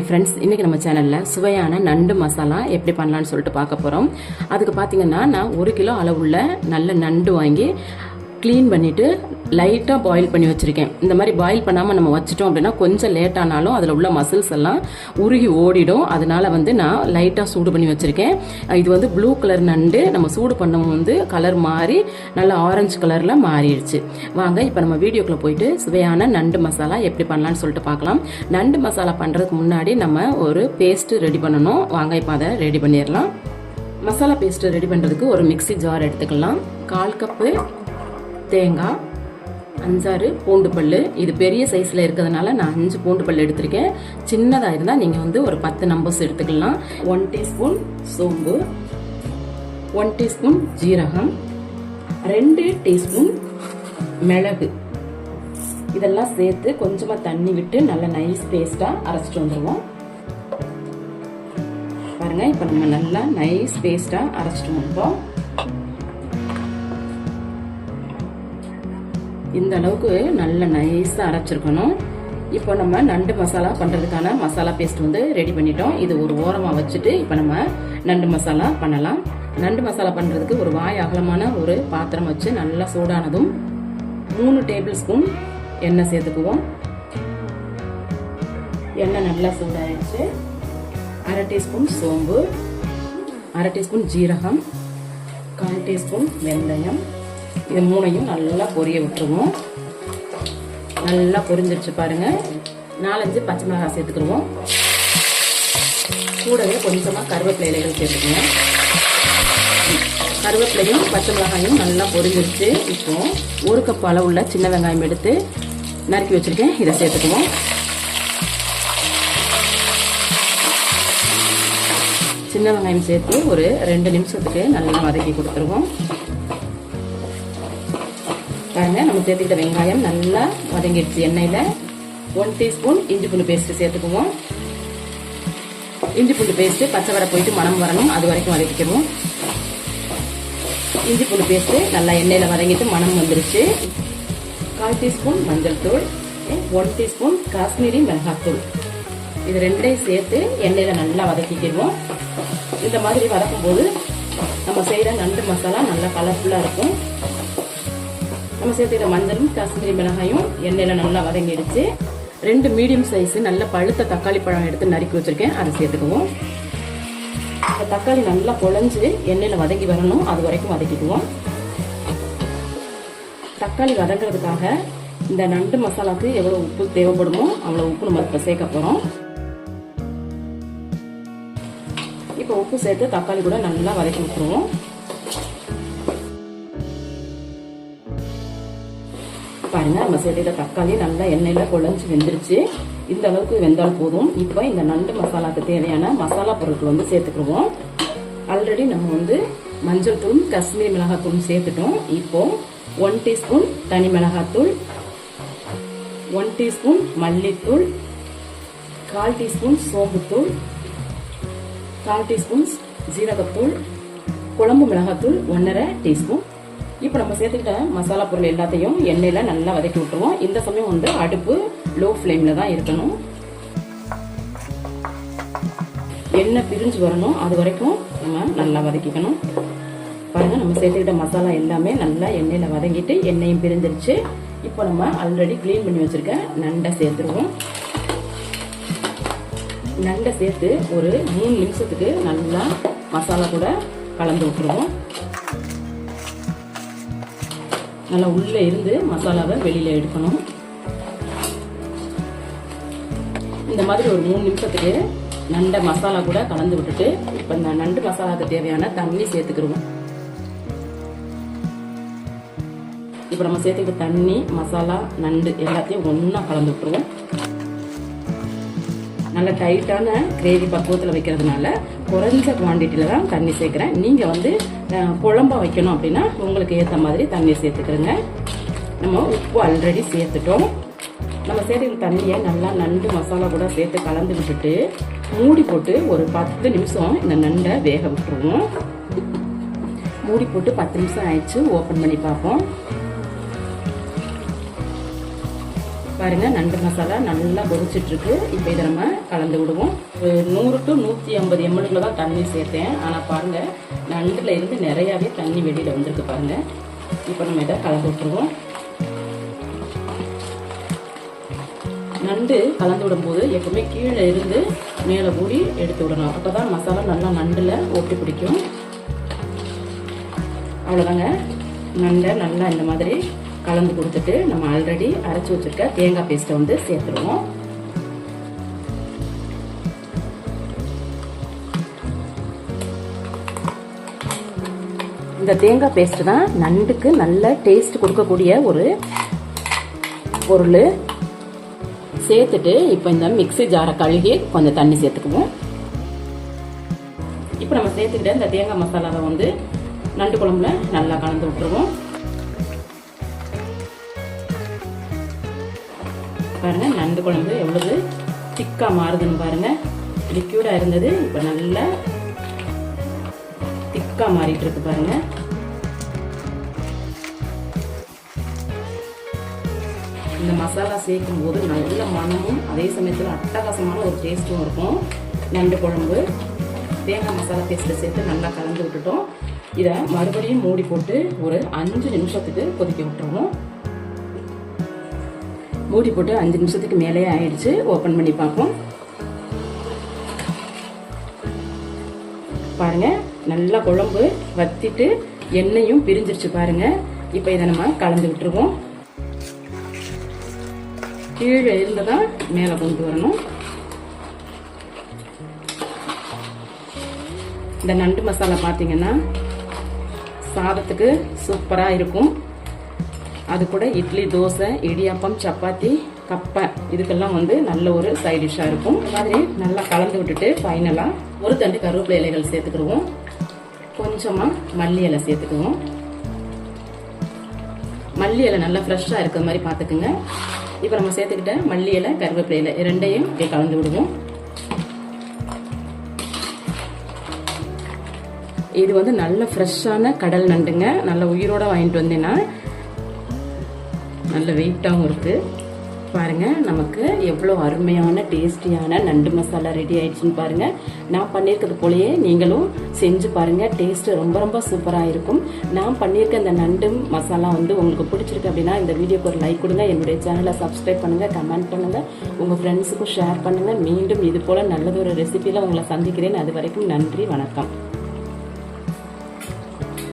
Hi friends இன்றைக்கி நம்ம சேனலில் சுவையான நண்டு மசாலா எப்படி பண்ணலான்னு சொல்லிட்டு பார்க்க போகிறோம் அதுக்கு பார்த்தீங்கன்னா நான் ஒரு கிலோ அளவுள்ள நல்ல நண்டு வாங்கி க்ளீன் பண்ணிவிட்டு லைட்டாக பாயில் பண்ணி வச்சுருக்கேன். இந்த மாதிரி பாயில் பண்ணாமல் நம்ம வச்சிட்டோம் அப்படின்னா கொஞ்சம் லேட் ஆனாலும் அதில் உள்ள மசில்ஸ் எல்லாம் உருகி ஓடிடும். அதனால வந்து நான் லைட்டாக சூடு பண்ணி வச்சுருக்கேன். இது வந்து ப்ளூ கலர் நண்டு. நம்ம சூடு பண்ணும் வந்து கலர் மாறி நல்லா ஆரஞ்சு கலரில் மாறிடுச்சு. வாங்க இப்போ நம்ம வீடியோக்குள்ளே போயிட்டு சுவையான நண்டு மசாலா எப்படி பண்ணலான்னு சொல்லிட்டு பார்க்கலாம். நண்டு மசாலா பண்ணுறதுக்கு முன்னாடி நம்ம ஒரு பேஸ்ட்டு ரெடி பண்ணணும். வாங்க இப்போ அதை ரெடி பண்ணிடலாம். மசாலா பேஸ்ட்டு ரெடி பண்ணுறதுக்கு ஒரு மிக்ஸி ஜார் எடுத்துக்கலாம். கால் கப்பு தேங்காய் அஞ்சாறு பூண்டு பல் இது பெரிய சைஸில் இருக்கிறதுனால நான் அஞ்சு பூண்டு பல் எடுத்திருக்கேன். சின்னதாக இருந்தால் நீங்கள் வந்து ஒரு பத்து நம்பர்ஸ் எடுத்துக்கலாம். ஒன் டீஸ்பூன் சோம்பு. ஒன் டீஸ்பூன் ஜீரகம். ரெண்டு டீஸ்பூன் மிளகு. இதெல்லாம் சேர்த்து கொஞ்சமாக தண்ணி விட்டு நல்ல நைஸ் பேஸ்ட்டாக அரைச்சிட்டு வந்துடுவோம் பாருங்கள் இப்போ நம்ம நல்லா நைஸ் பேஸ்ட்டாக அரைச்சிட்டு வந்துட்டோம். இந்த அளவுக்கு நல்ல நைஸாக அரைச்சிருக்கணும். இப்போ நம்ம நண்டு மசாலா பண்ணுறதுக்கான மசாலா பேஸ்ட் வந்து ரெடி பண்ணிட்டோம். இது ஒரு ஓரமாக வச்சுட்டு இப்போ நம்ம நண்டு மசாலா பண்ணலாம். நண்டு மசாலா பண்ணுறதுக்கு ஒரு வாய் அகலமான ஒரு பாத்திரம் வச்சு நல்லா சூடானதும் மூணு டேபிள் ஸ்பூன் எண்ணெய் சேர்த்துக்குவோம். எண்ணெய் நல்லா சூடாயிடுச்சு அரை டீஸ்பூன் சோம்பு அரை டீஸ்பூன் ஜீரகம் கால் டீஸ்பூன் வெந்தயம் இது மூணையும் நல்லா பொரிய விட்டுருவோம். நல்லா பொரிஞ்சிருச்சு பாருங்க. நாலஞ்சு பச்சை மிளகாய் சேர்த்துக்கிடுவோம். கூடவே கொஞ்சமாக கருவேப்பிலை இலைகள் சேர்த்துக்கணும் கருவேப்பிலையும் பச்சை மிளகாயும் நல்லா பொரிஞ்சிருச்சு. இப்போ ஒரு கப் அளவுள்ள சின்ன வெங்காயம் எடுத்து நறுக்கி வச்சுருக்கேன். இதை சேர்த்துக்குவோம். சின்ன வெங்காயம் சேர்த்து ஒரு ரெண்டு நிமிஷத்துக்கு நல்லா வதக்கி கொடுத்துருவோம். பாருங்க நம்ம சேர்த்துக்கிட்ட வெங்காயம் நல்லா வதங்கிடுச்சு. எண்ணெயில் ஒன் டீஸ்பூன் இஞ்சி பூண்டு பேஸ்ட் சேர்த்துக்குவோம். இஞ்சி பூண்டு பேஸ்ட் பச்சை வடை போயிட்டு மனம் வரணும். அது வரைக்கும் வதக்கிக்கணும். இஞ்சி பூண்டு பேஸ்ட் நல்லா எண்ணெயில் வதங்கிட்டு மனம் வந்துருச்சு. கால் டீஸ்பூன் மஞ்சள் தூள் ஒன் டீஸ்பூன் காஷ்மீரி மிளகாத்தூள். இது ரெண்டையும் சேர்த்து எண்ணெயில் நல்லா வதக்கிக்கிடுவோம் இந்த மாதிரி வதக்கும் போது நம்ம செய்கிற நண்டு மசாலா நல்லா கலர்ஃபுல்லாக இருக்கும். நம்ம சேர்த்துக்கிற மஞ்சளும் காஷ்மீரி மிளகாயும் எண்ணெயில் நல்லா வதங்கிடுச்சு. ரெண்டு மீடியம் சைஸ் நல்ல பழுத்த தக்காளி பழம் எடுத்து நறுக்கி வச்சிருக்கேன். அதை சேர்த்துக்குவோம். தக்காளி நல்லா குழஞ்சு எண்ணெயில் வதங்கி வரணும். அது வரைக்கும் வதக்கிக்குவோம். தக்காளி வதங்குறதுக்காக இந்த நண்டு மசாலாவுக்கு எவ்வளோ உப்பு தேவைப்படுமோ அவ்வளோ உப்பு நம்ம இப்போ சேர்க்க போகிறோம் இப்போ உப்பு சேர்த்து தக்காளி கூட நல்லா வதக்கி விட்டுருவோம். பாருங்க நம்ம சேர்த்துக்கிட்ட தக்காளி நல்லா எண்ணெயில் குழஞ்சி வெந்துருச்சு. இந்த அளவுக்கு வெந்தால் போதும். இப்போ இந்த நண்டு மசாலாவுக்கு தேவையான மசாலா பொருட்கள் வந்து சேர்த்துக்கிடுவோம். ஆல்ரெடி நம்ம வந்து மஞ்சள் தூள் காஷ்மீரி மிளகாத்தூள் சேர்த்துட்டோம். இப்போ ஒன் டீஸ்பூன் தனி மிளகாத்தூள் ஒன் டீஸ்பூன் மல்லித்தூள் கால் டீஸ்பூன் சோம்புத்தூள் கால் டீஸ்பூன் ஜீரகத்தூள் குழம்பு மிளகாத்தூள் ஒன்றரை டீஸ்பூன் இப்போ நம்ம சேர்த்துக்கிட்ட மசாலா பொருள் எல்லாத்தையும் எண்ணெயில் நல்லா வதக்கி விட்டுருவோம். இந்த சமயம் வந்து அடுப்பு லோ ஃப்ளேமில் தான் இருக்கணும். எண்ணெய் பிரிஞ்சு வரணும். அது வரைக்கும் நம்ம நல்லா வதக்கிக்கணும். பாருங்கள் நம்ம சேர்த்துக்கிட்ட மசாலா எல்லாமே நல்லா எண்ணெயில் வதங்கிட்டு எண்ணெயும் பிரிஞ்சிருச்சு. இப்போ நம்ம ஆல்ரெடி க்ளீன் பண்ணி வச்சுருக்க நண்டை சேர்த்துருவோம். நண்டை சேர்த்து ஒரு மூணு நிமிஷத்துக்கு நல்லா மசாலா கூட கலந்து விட்டுருவோம். நல்லா உள்ளே இருந்து மசாலாவை வெளியில் எடுக்கணும். இந்த மாதிரி ஒரு மூணு நிமிஷத்துக்கு நண்டை மசாலா கூட கலந்து விட்டுட்டு இப்போ இந்த நண்டு மசாலாவுக்கு தேவையான தண்ணி சேர்த்துக்கிடுவோம் இப்போ நம்ம சேர்த்துக்கிட்ட தண்ணி மசாலா நண்டு எல்லாத்தையும் ஒன்றா கலந்து விட்டுருவோம். நல்ல டைட்டான கிரேவி பக்குவத்தில் வைக்கிறதுனால குறைஞ்ச குவான்டிட்டியில் தான் தண்ணி சேர்க்குறேன். நீங்கள் வந்து குழம்பா வைக்கணும் அப்படின்னா உங்களுக்கு ஏற்ற மாதிரி தண்ணி சேர்த்துக்கிறோங்க. நம்ம உப்பு ஆல்ரெடி சேர்த்துட்டோம். நம்ம சேர்த்து தண்ணியை நல்லா நண்டு மசாலா கூட சேர்த்து கலந்து விட்டுட்டு மூடி போட்டு ஒரு பத்து நிமிஷம் இந்த நண்டை வேக விட்டுருவோம். மூடி போட்டு பத்து நிமிஷம் ஆயிடுச்சு. ஓப்பன் பண்ணி பார்ப்போம். பாருங்கள் நண்டு மசாலா நல்லா பொதிச்சிட்டுருக்கு இப்போ இதை நம்ம கலந்து விடுவோம். ஒரு நூறு டு நூற்றி ஐம்பது எம்எல்குள்ள தான் தண்ணி சேர்த்தேன். ஆனால் பாருங்கள் நண்டில் இருந்து நிறையாவே தண்ணி வெளியில் வந்திருக்கு பாருங்கள் இப்போ நம்ம இதை கலந்து விட்டுருவோம். நண்டு கலந்து விடும்போது எப்பவுமே கீழே இருந்து மேலே ஊடி எடுத்து விடணும். அப்போ தான் மசாலா நல்லா நண்டில் ஒட்டி பிடிக்கும். அவ்வளோதாங்க நண்டை நல்லா இந்த மாதிரி கலந்து கொடுத்துட்டு நம்ம ஆல்ரெடி அரைச்சி வச்சிருக்க தேங்காய் பேஸ்ட்டை வந்து சேர்த்துருவோம். இந்த தேங்காய் பேஸ்ட் தான் நண்டுக்கு நல்ல டேஸ்ட் கொடுக்கக்கூடிய ஒரு பொருள். சேர்த்துட்டு இப்போ இந்த மிக்ஸி ஜாரை கழுகி கொஞ்சம் தண்ணி சேர்த்துக்குவோம். இப்போ நம்ம சேர்த்துக்கிட்ட இந்த தேங்காய் மசாலாவை வந்து நண்டு குழம்புல நல்லா கலந்து விட்டுருவோம். பாருங்க நண்டு குழம்பு எவ்வளவு திக்கா மாறுதுன்னு பாருங்க. லிக்யூடாக இருந்தது இப்போ நல்லா திக்காக மாறிட்டு இருக்கு பாருங்க. இந்த மசாலா சேர்க்கும் போது நல்ல மணமும் அதே சமயத்தில் அட்டகாசமான ஒரு டேஸ்ட்டும் இருக்கும். நண்டு குழம்பு தேங்காய் மசாலா பேஸ்ட்டில் சேர்த்து நல்லா கலந்து விட்டுட்டோம். இதை மறுபடியும் மூடி போட்டு ஒரு அஞ்சு நிமிஷத்துக்கு கொதிக்க விட்டுருவோம் மூடி போட்டு அஞ்சு நிமிஷத்துக்கு மேலே ஆயிடுச்சு. ஓப்பன் பண்ணி பார்ப்போம். பாருங்க நல்லா குழம்பு வத்திட்டு எண்ணெயும் பிரிஞ்சிருச்சு பாருங்க. இப்போ இதை நம்ம கலந்து விட்டுருவோம். கீழே இருந்து தான் மேலே கொண்டு வரணும். இந்த நண்டு மசாலா பார்த்தீங்கன்னா சாதத்துக்கு சூப்பராக இருக்கும். அது கூட இட்லி தோசை இடியாப்பம் சப்பாத்தி கப்பை. இதுக்கெல்லாம் வந்து நல்ல ஒரு சைட் டிஷ்ஷாக இருக்கும். இந்த மாதிரி நல்லா கலந்து விட்டுட்டு ஃபைனலாக ஒரு தண்டு கருவேப்பிலை இலைகள் சேர்த்துக்கிடுவோம். கொஞ்சமாக மல்லி இலை சேர்த்துக்குவோம் மல்லி இலை நல்லா ஃப்ரெஷ்ஷாக இருக்கிற மாதிரி பார்த்துக்குங்க. இப்போ நம்ம சேர்த்துக்கிட்ட மல்லி இலை கருவேப்பிலை இலை ரெண்டையும் இப்படி கலந்து விடுவோம். இது வந்து நல்ல ஃப்ரெஷ்ஷான கடல் நண்டுங்க. நல்ல உயிரோட வாங்கிட்டு வந்தேன்னா நல்ல வெயிட்டாகவும் இருக்குது பாருங்கள் நமக்கு எவ்வளோ அருமையான டேஸ்டியான நண்டு மசாலா ரெடி ஆயிடுச்சுன்னு பாருங்கள் நான் பண்ணியிருக்கிறது போலயே நீங்களும் செஞ்சு பாருங்கள் டேஸ்ட்டு ரொம்ப ரொம்ப சூப்பராக இருக்கும். நான் பண்ணியிருக்க இந்த நண்டு மசாலா வந்து உங்களுக்கு பிடிச்சிருக்கு அப்படின்னா இந்த வீடியோக்கு ஒரு லைக் கொடுங்க. என்னுடைய சேனலை சப்ஸ்கிரைப் பண்ணுங்கள் கமெண்ட் பண்ணுங்கள் உங்கள் ஃப்ரெண்ட்ஸுக்கும் ஷேர் பண்ணுங்கள் மீண்டும் இது போல் நல்லதொரு ரெசிபியில் உங்களை சந்திக்கிறேன். அது வரைக்கும் நன்றி வணக்கம்.